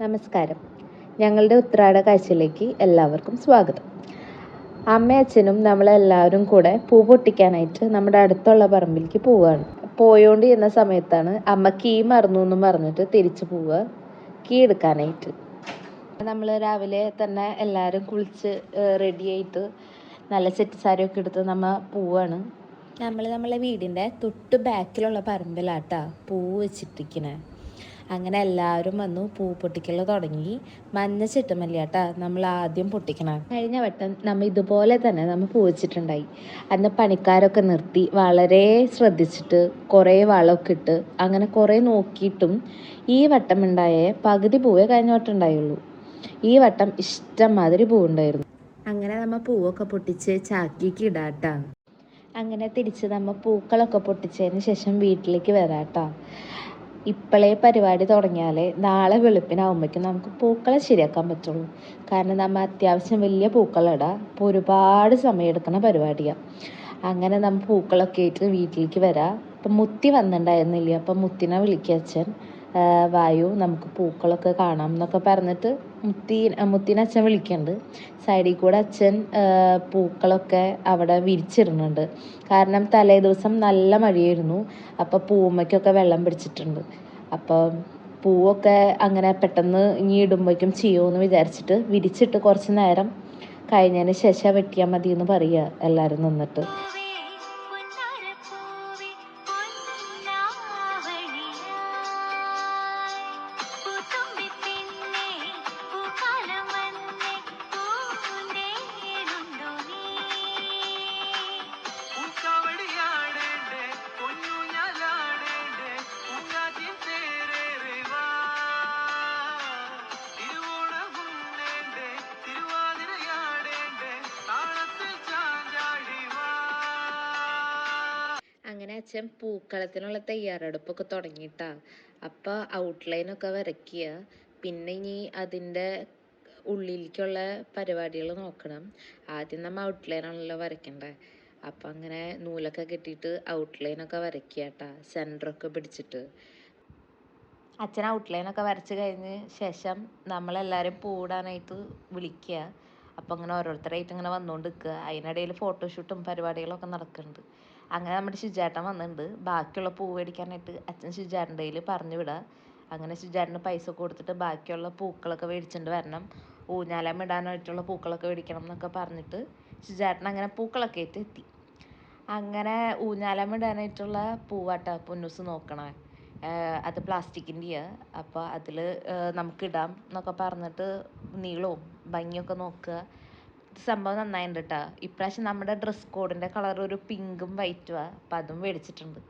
നമസ്കാരം. ഞങ്ങളുടെ ഉത്രാട കാഴ്ചയിലേക്ക് എല്ലാവർക്കും സ്വാഗതം. അമ്മയച്ഛനും നമ്മളെല്ലാവരും കൂടെ പൂ പൊട്ടിക്കാനായിട്ട് നമ്മുടെ അടുത്തുള്ള പറമ്പിലേക്ക് പോവുകയാണ്. പോയോണ്ട് എന്ന സമയത്താണ് അമ്മ കീ മറന്നു എന്നും പറഞ്ഞിട്ട് തിരിച്ചു പോവുക കീ എടുക്കാനായിട്ട്. നമ്മൾ രാവിലെ തന്നെ എല്ലാവരും കുളിച്ച് റെഡി ആയിട്ട് നല്ല സെറ്റ് സാരിയൊക്കെ എടുത്ത് നമ്മൾ പോവാണ് നമ്മൾ നമ്മളെ വീടിന്റെ തൊട്ട് ബാക്കിലുള്ള പറമ്പിലാട്ടാ പൂ വെച്ചിട്ടിരിക്കണേ. അങ്ങനെ എല്ലാവരും വന്നു പൂ പൊട്ടിക്കൽ തുടങ്ങി. മഞ്ഞ ചെട്ടുമല്ലിയാട്ടാ നമ്മൾ ആദ്യം പൊട്ടിക്കണം. കഴിഞ്ഞ വട്ടം നമ്മൾ ഇതുപോലെ തന്നെ നമ്മൾ പൂ വെച്ചിട്ടുണ്ടായി അന്ന് പണിക്കാരൊക്കെ നിർത്തി വളരെ ശ്രദ്ധിച്ചിട്ട് കുറേ വളമൊക്കെ ഇട്ട് അങ്ങനെ കുറേ നോക്കിയിട്ടും ഈ വട്ടം ഉണ്ടായ പകുതി പൂവേ കഴിഞ്ഞ വട്ടം ഉണ്ടായുള്ളൂ. ഈ വട്ടം ഇഷ്ടം മാതിരി പൂവുണ്ടായിരുന്നു. അങ്ങനെ നമ്മൾ പൂവൊക്കെ പൊട്ടിച്ച് ചാക്കിക്ക് ഇടാട്ടാ അങ്ങനെ തിരിച്ച് നമ്മൾ പൂക്കളൊക്കെ പൊട്ടിച്ചതിന് ശേഷം വീട്ടിലേക്ക് വരാട്ടാ ഇപ്പോഴേ പരിപാടി തുടങ്ങിയാലേ നാളെ വെളുപ്പിനാകുമ്പോഴേക്കും നമുക്ക് പൂക്കളെ ശരിയാക്കാൻ പറ്റുള്ളൂ. കാരണം നമ്മൾ അത്യാവശ്യം വലിയ പൂക്കളിടാം. അപ്പോൾ ഒരുപാട് സമയം എടുക്കുന്ന പരിപാടിയാണ് അങ്ങനെ നമ്മൾ പൂക്കളൊക്കെ ആയിട്ട് വീട്ടിലേക്ക് വരാം. അപ്പം മുത്തി വന്നിട്ടുണ്ടായിരുന്നില്ല അപ്പം മുത്തിനെ വിളിക്കുക അച്ഛൻ. വായു നമുക്ക് പൂക്കളൊക്കെ കാണാം എന്നൊക്കെ പറഞ്ഞിട്ട് മുത്തി മുത്തിനെ അച്ഛൻ വിളിക്കുന്നുണ്ട് സൈഡിൽ കൂടെ അച്ഛൻ പൂക്കളൊക്കെ അവിടെ വിരിച്ചിടുന്നുണ്ട്. കാരണം തലേ ദിവസം നല്ല മഴയായിരുന്നു. അപ്പോൾ പൂമ്മയ്ക്കൊക്കെ വെള്ളം പിടിച്ചിട്ടുണ്ട്. അപ്പോൾ പൂവൊക്കെ അങ്ങനെ പെട്ടെന്ന് ഇനി ഇടുമ്പോഴേക്കും ചെയ്യുമെന്ന് വിചാരിച്ചിട്ട് വിരിച്ചിട്ട് കുറച്ച് നേരം കഴിഞ്ഞതിന് ശേഷം വെട്ടിയാൽ മതി എന്ന് പറയുക എല്ലാവരും നിന്നിട്ട്. അച്ഛൻ പൂക്കളത്തിനുള്ള തയ്യാറെടുപ്പൊക്കെ തുടങ്ങിയിട്ടാ അപ്പോൾ ഔട്ട്ലൈനൊക്കെ വരയ്ക്കുക. പിന്നെ ഇനി അതിന്റെ ഉള്ളിലേക്കുള്ള പരിപാടികൾ നോക്കണം. ആദ്യം നമ്മൾ ഔട്ട്ലൈനാണല്ലോ വരയ്ക്കേണ്ടത് അപ്പം അങ്ങനെ നൂലൊക്കെ കെട്ടിയിട്ട് ഔട്ട്ലൈനൊക്കെ വരയ്ക്കുക കേട്ടാ സെന്ററൊക്കെ പിടിച്ചിട്ട്. അച്ഛൻ ഔട്ട്ലൈനൊക്കെ വരച്ച് കഴിഞ്ഞ് ശേഷം നമ്മളെല്ലാവരും പൂടാനായിട്ട് വിളിക്കുക. അപ്പോൾ അങ്ങനെ ഓരോരുത്തരായിട്ട് ഇങ്ങനെ വന്നുകൊണ്ട് നിൽക്കുക അതിനിടയിൽ ഫോട്ടോഷൂട്ടും പരിപാടികളൊക്കെ നടക്കുന്നുണ്ട്. അങ്ങനെ നമ്മുടെ ശുചേട്ടൻ വന്നിട്ടുണ്ട്. ബാക്കിയുള്ള പൂ മേടിക്കാനായിട്ട് അച്ഛൻ ശുചേട്ടന്റെ കയ്യിൽ പറഞ്ഞു വിടുക അങ്ങനെ ശുചേട്ടന് പൈസ കൊടുത്തിട്ട് ബാക്കിയുള്ള പൂക്കളൊക്കെ മേടിച്ചിട്ട് വരണം. ഊഞ്ഞാലം ഇടാനായിട്ടുള്ള പൂക്കളൊക്കെ മേടിക്കണം എന്നൊക്കെ പറഞ്ഞിട്ട് ശുചേട്ടൻ അങ്ങനെ പൂക്കളൊക്കെ ആയിട്ട് എത്തി. അങ്ങനെ ഊഞ്ഞാലം ഇടാനായിട്ടുള്ള പൂവാട്ട പൊന്നൂസ് നോക്കണേ. അത് പ്ലാസ്റ്റിക്കിന്റെയാണ് അപ്പോൾ അതിൽ നമുക്കിടാം എന്നൊക്കെ പറഞ്ഞിട്ട് നീളവും ഭംഗിയൊക്കെ നോക്കുക. സംഭവം നന്നായിട്ടുണ്ട് കേട്ടോ ഇപ്രാവശ്യം നമ്മുടെ ഡ്രസ് കോഡിന്റെ കളർ ഒരു പിങ്കും വൈറ്റുമാണ് അപ്പം അതും മേടിച്ചിട്ടുണ്ട്.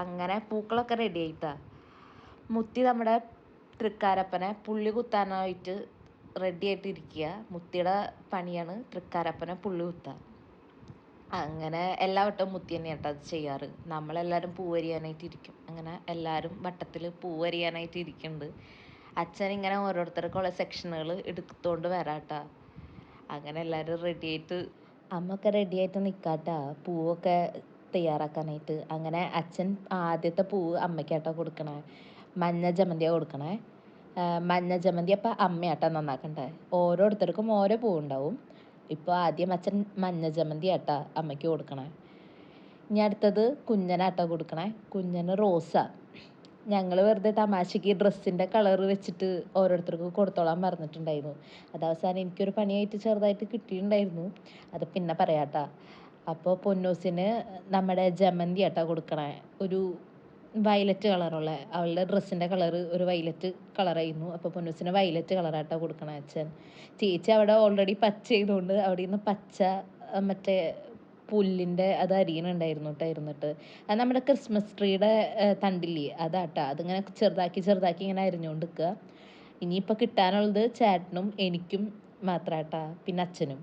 അങ്ങനെ പൂക്കളൊക്കെ റെഡി ആയിട്ടാ. മുത്തി നമ്മുടെ തൃക്കാരപ്പനെ പുള്ളി കുത്താനായിട്ട് റെഡി ആയിട്ട് മുത്തിയുടെ പണിയാണ് തൃക്കാരപ്പനെ പുള്ളി കുത്താൻ അങ്ങനെ എല്ലാ വട്ടവും മുത്തി തന്നെയാണ് കേട്ടോ അത് ചെയ്യാറ്. നമ്മളെല്ലാവരും പൂവരിയാനായിട്ട് ഇരിക്കും. അങ്ങനെ എല്ലാവരും വട്ടത്തിൽ പൂവരിയാനായിട്ട് ഇരിക്കുന്നുണ്ട് അച്ഛൻ ഇങ്ങനെ ഓരോരുത്തർക്കുള്ള സെക്ഷനുകൾ എടുത്തുകൊണ്ട് വരാട്ടാ. അങ്ങനെ എല്ലാവരും റെഡിയായിട്ട് അമ്മയൊക്കെ റെഡി ആയിട്ട് നിൽക്കാട്ടാ പൂവൊക്കെ തയ്യാറാക്കാനായിട്ട്. അങ്ങനെ അച്ഛൻ ആദ്യത്തെ പൂവ് അമ്മയ്ക്കാട്ടോ കൊടുക്കണേ. മഞ്ഞ ജമന്തിയാണ് കൊടുക്കണേ. മഞ്ഞ ജമന്തി അപ്പം അമ്മയാട്ടോ നന്നാക്കണ്ടേ. ഓരോരുത്തർക്കും ഓരോ പൂവുണ്ടാവും. ഇപ്പോൾ ആദ്യം അച്ഛൻ മഞ്ഞ ജമന്തി ആട്ടാ അമ്മയ്ക്ക് കൊടുക്കണേ. ഇനി അടുത്തത് കുഞ്ഞനാട്ടോ കൊടുക്കണേ. കുഞ്ഞന് റോസ. ഞങ്ങൾ വെറുതെ തമാശയ്ക്ക് ഡ്രസ്സിന്റെ കളർ വെച്ചിട്ട് ഓരോരുത്തർക്ക് കൊടുത്തോളാൻ പറഞ്ഞിട്ടുണ്ടായിരുന്നു അത് അവസാനം എനിക്കൊരു പണിയായിട്ട് ചെറുതായിട്ട് കിട്ടിയിട്ടുണ്ടായിരുന്നു. അത് പിന്നെ പറയാട്ടാ. അപ്പോൾ പൊന്നൂസിന് നമ്മുടെ ജമന്തി ആട്ടാ കൊടുക്കണേ. ഒരു വയലറ്റ് കളറുള്ള അവളുടെ ഡ്രസ്സിന്റെ കളർ ഒരു വയലറ്റ് കളറായിരുന്നു. അപ്പോൾ പൊന്നൂസിന് വയലറ്റ് കളറാട്ടോ കൊടുക്കണേ അച്ഛൻ. ചേച്ചി അവിടെ ഓൾറെഡി പച്ച ചെയ്തുകൊണ്ട് അവിടെ നിന്ന് പച്ച മറ്റേ പുല്ലിന്റെ അത് അരിയണുണ്ടായിരുന്നു കേട്ടോ ഇരുന്നിട്ട്. അത് നമ്മുടെ ക്രിസ്മസ് ട്രീയുടെ തണ്ടില്ലേ അതാട്ടോ. അതിങ്ങനെ ചെറുതാക്കി ചെറുതാക്കി ഇങ്ങനെ അരിഞ്ഞുകൊണ്ട് നിൽക്കുക ഇനിയിപ്പോൾ കിട്ടാനുള്ളത് ചേട്ടനും എനിക്കും മാത്രാട്ടാ പിന്നെ അച്ഛനും.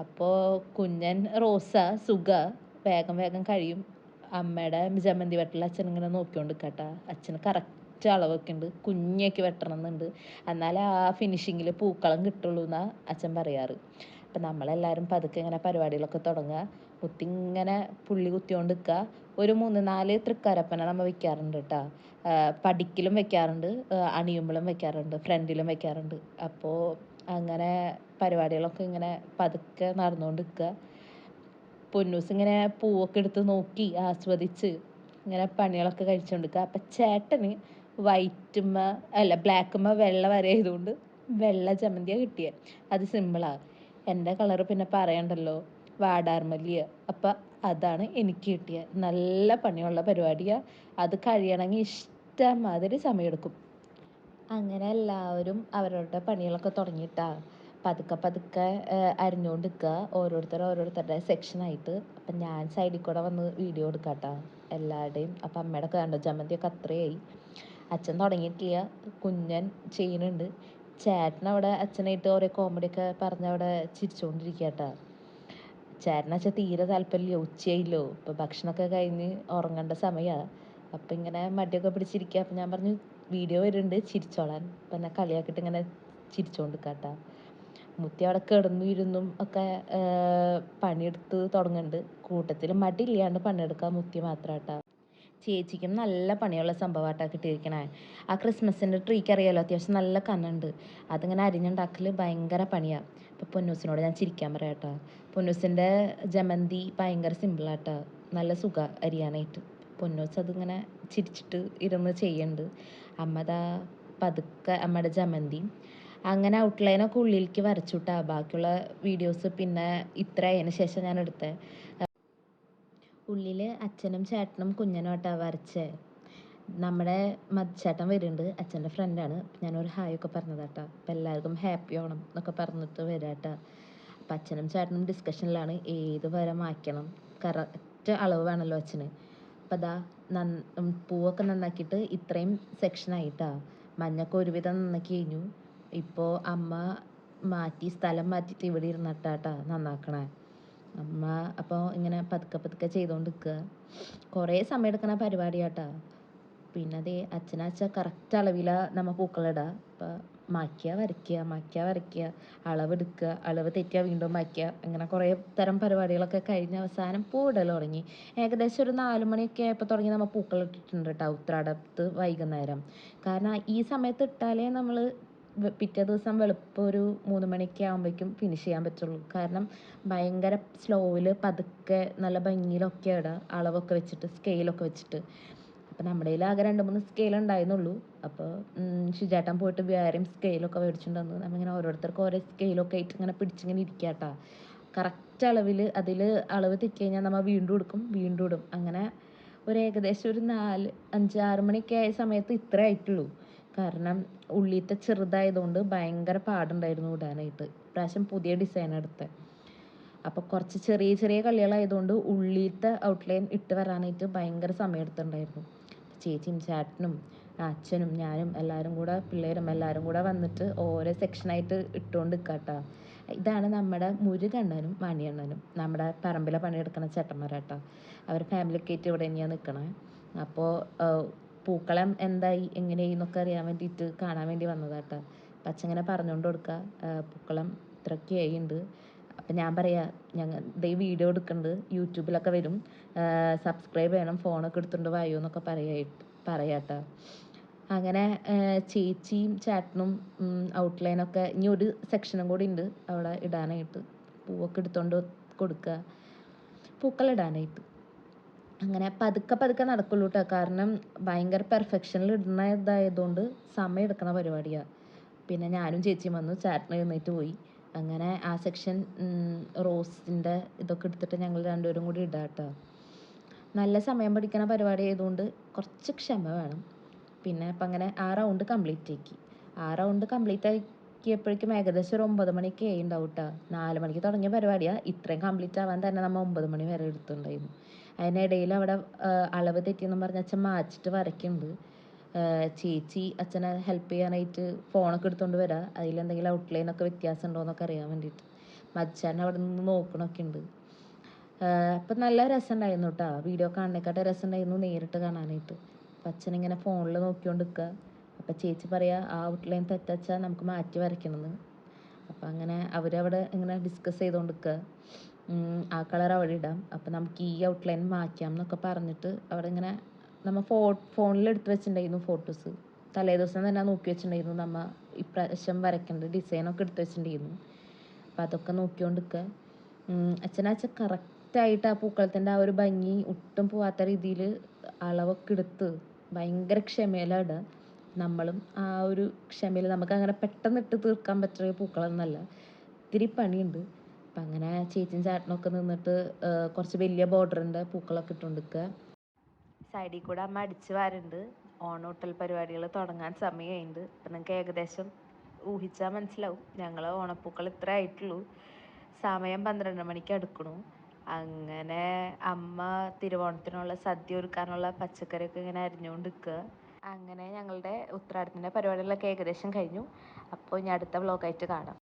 അപ്പോൾ കുഞ്ഞൻ റോസ സുഖ വേഗം വേഗം കഴിയും. അമ്മയുടെ ജമന്തി വെട്ടൽ അച്ഛൻ ഇങ്ങനെ നോക്കിക്കൊണ്ട് നിൽക്കട്ടാ അച്ഛന് കറക്റ്റ് അളവൊക്കെ ഉണ്ട് കുഞ്ഞൊക്കെ വെട്ടണം എന്നുണ്ട്. എന്നാലേ ആ ഫിനിഷിങ്ങിൽ പൂക്കളം കിട്ടുള്ളൂ എന്നാണ് അച്ഛൻ പറയാറ്. അപ്പം നമ്മളെല്ലാവരും പതുക്കെ ഇങ്ങനെ പരിപാടികളൊക്കെ തുടങ്ങുക. കുത്തി ഇങ്ങനെ പുള്ളി കുത്തിക്കൊണ്ട് നിൽക്കുക ഒരു മൂന്ന് നാല് തൃക്കാരപ്പന നമ്മൾ വെക്കാറുണ്ട് കേട്ടോ. പടിക്കിലും വെക്കാറുണ്ട്. അണിയുമ്പളും വെക്കാറുണ്ട്. ഫ്രണ്ടിലും വെക്കാറുണ്ട്. അപ്പോൾ അങ്ങനെ പരിപാടികളൊക്കെ ഇങ്ങനെ പതുക്കെ നടന്നുകൊണ്ട് നിൽക്കുക പൊന്നൂസ് ഇങ്ങനെ പൂവൊക്കെ എടുത്ത് നോക്കി ആസ്വദിച്ച് ഇങ്ങനെ പണികളൊക്കെ കഴിച്ചുകൊണ്ടിരിക്കുക അപ്പം ചേട്ടന് വൈറ്റുമ്മ അല്ല ബ്ലാക്കുമ്മ വെള്ള വരയതുകൊണ്ട് വെള്ള ചമ്മന്തിയാണ് കിട്ടിയത് അത് സിമ്പിളാണ് എന്റെ കളറ് പിന്നെ പറയണ്ടല്ലോ? വാടാർമല്ലിയ അപ്പം അതാണ് എനിക്ക് കിട്ടിയ. നല്ല പണിയുള്ള പരിപാടിയാണ് അത് കഴിയണമെങ്കിൽ ഇഷ്ടമാതിരി സമയമെടുക്കും അങ്ങനെ എല്ലാവരും അവരവരുടെ പണികളൊക്കെ തുടങ്ങിയിട്ടാണ് പതുക്കെ പതുക്കെ അരിഞ്ഞുകൊണ്ട് നിൽക്കുക ഓരോരുത്തർ ഓരോരുത്തരുടെ സെക്ഷനായിട്ട് അപ്പം ഞാൻ സൈഡിൽ കൂടെ വന്ന് വീഡിയോ എടുക്കാട്ടോ. എല്ലാവരുടെയും അപ്പം അമ്മയുടെ കണ്ടോ? ജമന്തിയൊക്കെ അത്രയായി. അച്ഛൻ തുടങ്ങിയിട്ടില്ല. കുഞ്ഞൻ ചെയ്യുന്നുണ്ട്. ചേട്ടൻ അവിടെ അച്ഛനായിട്ട് ഓരോ കോമഡിയൊക്കെ പറഞ്ഞു അവിടെ ചിരിച്ചുകൊണ്ടിരിക്കുക ചേട്ടനച്ഛൻ തീരെ താല്പര്യമില്ല ഉച്ചയായില്ലോ. ഇപ്പം ഭക്ഷണമൊക്കെ കഴിഞ്ഞ് ഉറങ്ങേണ്ട സമയമാണ് അപ്പം ഇങ്ങനെ മടിയൊക്കെ പിടിച്ചിരിക്കുക അപ്പം ഞാൻ പറഞ്ഞു വീഡിയോ വരുന്നുണ്ട് ചിരിച്ചോളാൻ. അപ്പം എന്നെ കളിയാക്കിയിട്ട് ഇങ്ങനെ ചിരിച്ചുകൊണ്ട് കേട്ടാ മുത്തി അവിടെ കിടന്നു ഇരുന്നും ഒക്കെ പണിയെടുത്ത് തുടങ്ങുന്നുണ്ട് കൂട്ടത്തിൽ മടിയില്ലാണ്ട് പണിയെടുക്കാൻ മുത്തി മാത്രം കേട്ടാ ചേച്ചിക്കും നല്ല പണിയുള്ള സംഭവമായിട്ടാണ് കിട്ടിയിരിക്കണേ. ആ ക്രിസ്മസിന്റെ ട്രീക്ക് അറിയാമല്ലോ അത്യാവശ്യം നല്ല കണ്ണുണ്ട് അതിങ്ങനെ അരിഞ്ഞുണ്ടാക്കൽ ഭയങ്കര പണിയാണ് അപ്പോൾ പൊന്നൂസിനോട് ഞാൻ ചിരിക്കാൻ പറയാം കേട്ടോ പൊന്നൂസിന്റെ ജമന്തി ഭയങ്കര സിമ്പിളാട്ടോ. നല്ല സുഖ അരിയാനായിട്ട്. പൊന്നൂസ് അതിങ്ങനെ ചിരിച്ചിട്ട് ഇരുന്ന് ചെയ്യുന്നുണ്ട് അമ്മതാ പതുക്കെ അമ്മയുടെ ജമന്തി. അങ്ങനെ ഔട്ട്ലൈനൊക്കെ ഉള്ളിലേക്ക് വരച്ചു കേട്ടോ ബാക്കിയുള്ള വീഡിയോസ് പിന്നെ ഇത്ര അതിന് ശേഷം ഞാൻ എടുത്തത് ഉള്ളിൽ അച്ഛനും ചേട്ടനും കുഞ്ഞനും ആട്ടാ വരച്ചേ. നമ്മുടെ ചേട്ടൻ വരുന്നുണ്ട് അച്ഛന്റെ ഫ്രണ്ടാണ് ഞാനൊരു ഹായ് ഒക്കെ പറഞ്ഞതാട്ടാ അപ്പം എല്ലാവർക്കും ഹാപ്പി ഓണം എന്നൊക്കെ പറഞ്ഞിട്ട് വരാട്ടാ അപ്പം അച്ഛനും ചേട്ടനും ഡിസ്കഷനിലാണ് ഏത് വര മായ്ക്കണം. കറക്റ്റ് അളവ് വേണമല്ലോ അച്ഛന്. അപ്പം അതാ നന്ന പൂവൊക്കെ നന്നാക്കിയിട്ട് ഇത്രയും സെക്ഷനായിട്ടാ മഞ്ഞൊക്കെ ഒരുവിധം നന്നാക്കി കഴിഞ്ഞു. ഇപ്പോൾ അമ്മ മാറ്റി സ്ഥലം മാറ്റിയിട്ട് ഇവിടെ ഇരുന്നിട്ടാട്ടാ നന്നാക്കണേ. അമ്മ അപ്പോൾ ഇങ്ങനെ പതുക്കെ പതുക്കെ ചെയ്തുകൊണ്ട് നിൽക്കുക കുറേ സമയം എടുക്കണ പരിപാടിയാട്ടാ. പിന്നെ അതേ അച്ഛനാച്ച കറക്റ്റ് അളവിലാണ് നമ്മൾ പൂക്കളിടുക അപ്പോൾ മായ്ക്കുക വരയ്ക്കുക മായ്ക്കുക വരയ്ക്കുക അളവെടുക്കുക അളവ് തെറ്റിയാൽ വീണ്ടും മായ്ക്കുക അങ്ങനെ കുറേ തരം പരിപാടികളൊക്കെ കഴിഞ്ഞ് അവസാനം പൂവിടൽ തുടങ്ങി. ഏകദേശം ഒരു നാല് മണിയൊക്കെ ആയപ്പോൾ തുടങ്ങി നമ്മൾ പൂക്കളിട്ടിട്ടുണ്ട് കേട്ടോ ഉത്രാടത്ത് വൈകുന്നേരം. കാരണം ഈ സമയത്ത് ഇട്ടാലേ നമ്മൾ പിറ്റേ ദിവസം വെളുപ്പം ഒരു മൂന്ന് മണിയൊക്കെ ആകുമ്പോഴേക്കും ഫിനിഷ് ചെയ്യാൻ പറ്റുള്ളൂ. കാരണം ഭയങ്കര സ്ലോയിൽ പതുക്കെ നല്ല ഭംഗിയിലൊക്കെ ഇടുക അളവൊക്കെ വെച്ചിട്ട് സ്കെയിലൊക്കെ വെച്ചിട്ട്. അപ്പം നമ്മുടെ കയ്യിൽ ആകെ രണ്ട് മൂന്ന് സ്കെയിൽ ഉണ്ടായിരുന്നുള്ളൂ. അപ്പോൾ ഷിജാട്ടൻ പോയിട്ട് വേറെയും സ്കെയിലൊക്കെ മേടിച്ചിട്ട് വന്നു നമ്മളിങ്ങനെ ഓരോരുത്തർക്ക് ഓരോ സ്കെയിലൊക്കെ ആയിട്ട് ഇങ്ങനെ പിടിച്ചിങ്ങനെ ഇരിക്കുക കേട്ടോ കറക്റ്റ് അളവിൽ അതിൽ അളവ് തെറ്റി കഴിഞ്ഞാൽ നമ്മൾ വീണ്ടും എടുക്കും വീണ്ടും ഇടും. അങ്ങനെ ഒരു ഏകദേശം ഒരു നാല് അഞ്ച് ആറ് മണിയൊക്കെ ആയ സമയത്ത് ഇത്ര ആയിട്ടുള്ളൂ. കാരണം ഉള്ളിലത്തെ ചെറുതായതുകൊണ്ട് ഭയങ്കര പാടുണ്ടായിരുന്നു ഇടാനായിട്ട്. ഇപ്രാവശ്യം പുതിയ ഡിസൈൻ എടുത്തത് അപ്പോൾ കുറച്ച് ചെറിയ ചെറിയ കളികളായതുകൊണ്ട് ഉള്ളിലത്തെ ഔട്ട്ലൈൻ ഇട്ട് വരാനായിട്ട് ഭയങ്കര സമയം എടുത്തിട്ടുണ്ടായിരുന്നു. ചേച്ചിയും ചേട്ടനും അച്ഛനും ഞാനും എല്ലാവരും കൂടെ പിള്ളേരും എല്ലാവരും കൂടെ വന്നിട്ട് ഓരോ സെക്ഷനായിട്ട് ഇട്ടുകൊണ്ട് നിൽക്കാട്ടോ ഇതാണ് നമ്മുടെ മുരുകണ്ണനും മണിയണ്ണനും നമ്മുടെ പറമ്പിലെ പണിയെടുക്കുന്ന ചേട്ടന്മാരാട്ടോ. അവർ ഫാമിലിയൊക്കെ ആയിട്ട് ഇവിടെ തന്നെയാണ് നിൽക്കണേ അപ്പോൾ പൂക്കളം എന്തായി എങ്ങനെയായി എന്നൊക്കെ അറിയാൻ വേണ്ടിയിട്ട് കാണാൻ വേണ്ടി അപ്പം അച്ഛൻ ഇങ്ങനെ പറഞ്ഞുകൊണ്ട് കൊടുക്കുക പൂക്കളം ഇത്രയൊക്കെ ആയിണ്ട്. അപ്പം ഞാൻ പറയാ ഞങ്ങൾ ദേ വീഡിയോ എടുക്കുന്നുണ്ട് യൂട്യൂബിലൊക്കെ വരും. സബ്സ്ക്രൈബ് ചെയ്യണം ഫോണൊക്കെ എടുത്തുകൊണ്ട് വായോ എന്നൊക്കെ പറയായിട്ട് പറയാട്ടോ അങ്ങനെ ചേച്ചിയും ചേട്ടനും ഔട്ട്ലൈനൊക്കെ ഇനി ഒരു സെക്ഷനും കൂടി ഉണ്ട് അവിടെ ഇടാനായിട്ട്. പൂവൊക്കെ എടുത്തുകൊണ്ട് കൊടുക്കുക പൂക്കളിടാനായിട്ട് അങ്ങനെ പതുക്കെ പതുക്കെ നടക്കുള്ളൂ കേട്ടോ കാരണം ഭയങ്കര പെർഫെക്ഷനിൽ ഇടുന്ന ഇതായതുകൊണ്ട് സമയം എടുക്കുന്ന പരിപാടിയാണ് പിന്നെ ഞാനും ചേച്ചിയും വന്നു ചേട്ടൻ എഴുന്നേറ്റ് പോയി. അങ്ങനെ ആ സെക്ഷൻ റോസിന്റെ ഇതൊക്കെ എടുത്തിട്ട് ഞങ്ങൾ രണ്ടുപേരും കൂടി ഇടാം കേട്ടോ നല്ല സമയം പഠിക്കണ പരിപാടി ആയതുകൊണ്ട് കുറച്ച് ക്ഷമ വേണം. പിന്നെ അപ്പം അങ്ങനെ ആ റൗണ്ട് കംപ്ലീറ്റ് ആക്കി. ആ റൗണ്ട് കംപ്ലീറ്റ് ആക്കിയപ്പോഴേക്കും ഏകദേശം ഒരു ഒമ്പത് മണിക്ക് ഉണ്ടാവും കേട്ടോ നാല് മണിക്ക് തുടങ്ങിയ പരിപാടിയാണ് ഇത്രയും കംപ്ലീറ്റ് ആവാൻ തന്നെ നമ്മൾ ഒമ്പത് മണി വരെ എടുത്തിട്ടുണ്ടായിരുന്നു. അതിനിടയിൽ അവിടെ അളവ് തെറ്റിയെന്നും പറഞ്ഞ് അച്ഛൻ മാച്ചിട്ട് വരയ്ക്കുന്നുണ്ട്. ചേച്ചി അച്ഛനെ ഹെൽപ്പ് ചെയ്യാനായിട്ട് ഫോണൊക്കെ എടുത്തുകൊണ്ട് വരാം. അതിലെന്തെങ്കിലും ഔട്ട്ലൈനൊക്കെ വ്യത്യാസം ഉണ്ടോ എന്നൊക്കെ അറിയാൻ വേണ്ടിയിട്ട്. മച്ചാൻ അവിടെ നിന്ന് നോക്കണമൊക്കെ ഉണ്ട്. അപ്പം നല്ല രസമുണ്ടായിരുന്നു കേട്ടോ. വീഡിയോ കാണുന്നേക്കാട്ടെ രസമുണ്ടായിരുന്നു നേരിട്ട് കാണാനായിട്ട്. അപ്പം അച്ഛനിങ്ങനെ ഫോണിൽ നോക്കിക്കൊണ്ട് നിൽക്കുക. അപ്പം ചേച്ചി പറയാ ആ ഔട്ട്ലൈൻ തെറ്റച്ചാൽ നമുക്ക് മാറ്റി വരയ്ക്കണമെന്ന്. അപ്പം അങ്ങനെ അവരവിടെ ഇങ്ങനെ ഡിസ്കസ് ചെയ്തുകൊണ്ടിരിക്കുക ആ കളർ അവിടെ ഇടാം. അപ്പം നമുക്ക് ഈ ഔട്ട്ലൈൻ മാറ്റാം എന്നൊക്കെ പറഞ്ഞിട്ട് അവിടെ ഇങ്ങനെ നമ്മൾ ഫോ ഫോണിൽ എടുത്ത് വെച്ചിട്ടുണ്ടായിരുന്നു ഫോട്ടോസ് തലേ ദിവസം തന്നെ നോക്കി വെച്ചിട്ടുണ്ടായിരുന്നു നമ്മ ഇപ്രാവശ്യം വരയ്ക്കേണ്ട ഡിസൈനൊക്കെ എടുത്ത് വെച്ചിട്ടുണ്ടായിരുന്നു. അപ്പം അതൊക്കെ നോക്കിക്കൊണ്ടിരിക്കുക അച്ഛനച്ഛൻ കറക്റ്റായിട്ട് ആ പൂക്കളത്തിന്റെ ആ ഒരു ഭംഗി ഒട്ടും പോവാത്ത രീതിയിൽ അളവൊക്കെ എടുത്ത് ഭയങ്കര ക്ഷമയിലാണ് നമ്മളും ആ ഒരു ക്ഷമയിൽ നമുക്ക് അങ്ങനെ പെട്ടെന്ന് ഇട്ട് തീർക്കാൻ പറ്റിയ പൂക്കളൊന്നല്ല. ഇത്തിരി പണിയുണ്ട്. അപ്പം അങ്ങനെ ചേച്ചിയും ചേട്ടനൊക്കെ നിന്നിട്ട് കുറച്ച് വലിയ ബോർഡറിന്റെ പൂക്കളൊക്കെ ഇട്ടുകൊണ്ടിരിക്കുക സൈഡിൽ കൂടെ അമ്മ അടിച്ച് വാരുന്നുണ്ട് ഓണൂട്ടൽ പരിപാടികൾ തുടങ്ങാൻ സമയമായിട്ടുണ്ട് അപ്പം നിങ്ങൾക്ക് ഏകദേശം ഊഹിച്ചാൽ മനസ്സിലാവും. ഞങ്ങൾ ഓണപ്പൂക്കൾ ഇത്ര ആയിട്ടുള്ളൂ. സമയം പന്ത്രണ്ട് മണിക്ക് അടുക്കണു. അങ്ങനെ അമ്മ തിരുവോണത്തിനുള്ള സദ്യ ഒരുക്കാനുള്ള പച്ചക്കറിയൊക്കെ ഇങ്ങനെ അരിഞ്ഞുകൊണ്ട് നിൽക്കുക അങ്ങനെ ഞങ്ങളുടെ ഉത്രാടത്തിന്റെ പരിപാടികളൊക്കെ ഏകദേശം കഴിഞ്ഞു. അപ്പോൾ ഇനി അടുത്ത വ്ളോഗായിട്ട് കാണാം.